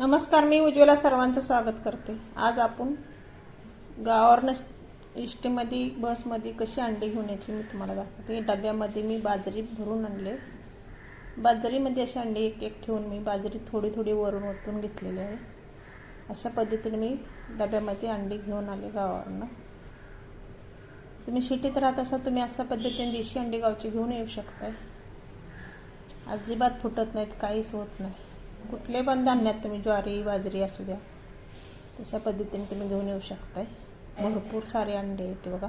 नमस्कार मी उज्ज्वला सर्वांचं स्वागत करते. आज आपण गावावरनं इष्टीमध्ये बसमध्ये कशी अंडी घेऊन याची मी तुम्हाला दाखवते. डब्यामध्ये मी बाजरी भरून आणले. बाजरीमध्ये अशी अंडी एक एक ठेवून मी बाजरी थोडी थोडी वरून ओतून घेतलेली आहे. अशा पद्धतीने मी डब्यामध्ये अंडी घेऊन आले गावावरनं. तुम्ही शिटीत राहत असाल तुम्ही अशा पद्धतीने देशी अंडी गावची घेऊन येऊ शकता अजिबात फुटत नाहीत काहीच होत नाही. कुठले पण धान्यात तुम्ही ज्वारी बाजरी असू द्या तशा पद्धतीने तुम्ही घेऊन येऊ शकताय. भरपूर सारे अंडे आहेत बघा.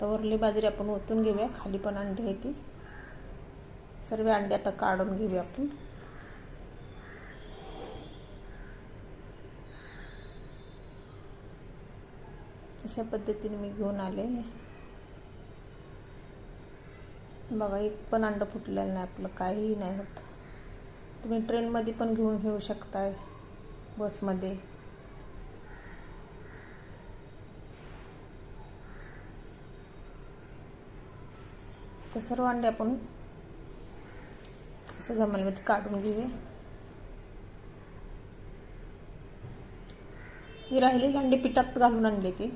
तर वरली बाजरी आपण ओतून घेऊया खाली पण अंडे आहेत ती. सर्व अंडे आता काढून घेऊया आपण. तशा पद्धतीने मी घेऊन आले बघा एक पण अंडं फुटलेलं नाही आपलं काहीही नाही होत. तुम्ही ट्रेनमध्ये पण घेऊन घेऊ शकताय बसमध्ये. तर सर्व अंडे आपण असं गमलमध्ये काढून घेऊया. ही राहिलेली अंडी पिठात घालून आणले ती.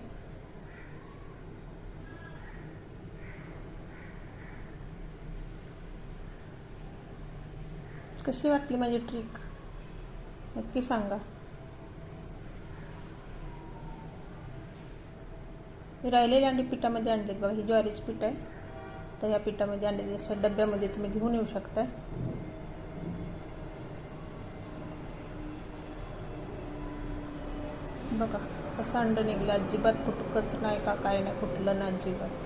कशी वाटली माझी ट्रिक नक्की सांगा. ही राहिलेली अंडी पिठामध्ये आणलीत बघा ही ज्वारीच पीठ आहे तर ह्या पिठामध्ये आणले असं डब्यामध्ये तुम्ही घेऊन येऊ शकताय. बघा कसं अंड निघलं. अजिबात कुटकच नाही का काय नाही फुटलं ना अजिबात.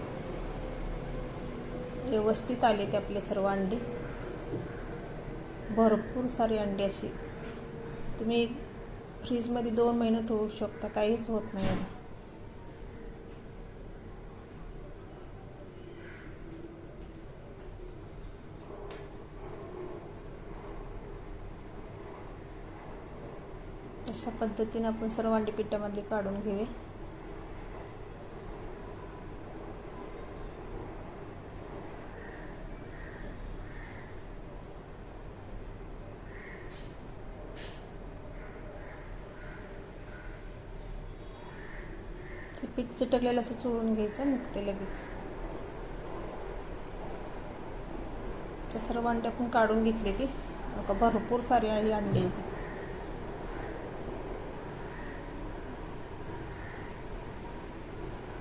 व्यवस्थित आले ते आपले सर्व अंडे. भरपूर सारी अंडी अशी. तुम्ही फ्रीजमध्ये दोन महिने ठेवू शकता काहीच होत नाही. अशा पद्धतीने आपण सर्व अंडी पिठामध्ये काढून घेऊया. पीठ चिटकलेलं असं चोळून घ्यायचं निघते लगेच. तर सर्व अंडे आपण काढून घेतली ती. भरपूर सारी ही अंडी येते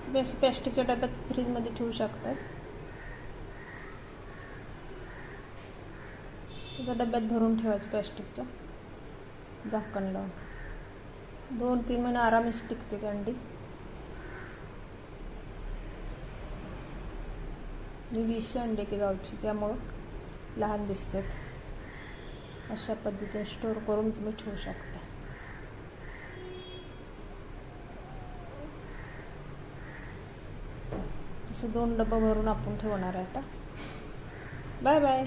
तुम्ही अशी प्लॅस्टिकच्या डब्यात फ्रीजमध्ये ठेवू शकता त्याच्या डब्यात भरून ठेवायचं प्लॅस्टिकच्या झाकण लावून. दोन तीन महिने आरामीच टिकते ती अंडी. ही वीसशे अंडे ते गावची त्यामुळं लहान दिसतात. अशा पद्धतीने स्टोर करून तुम्ही ठेवू शकता. तसं दोन डबं भरून आपण ठेवणार आहे आता. Bye bye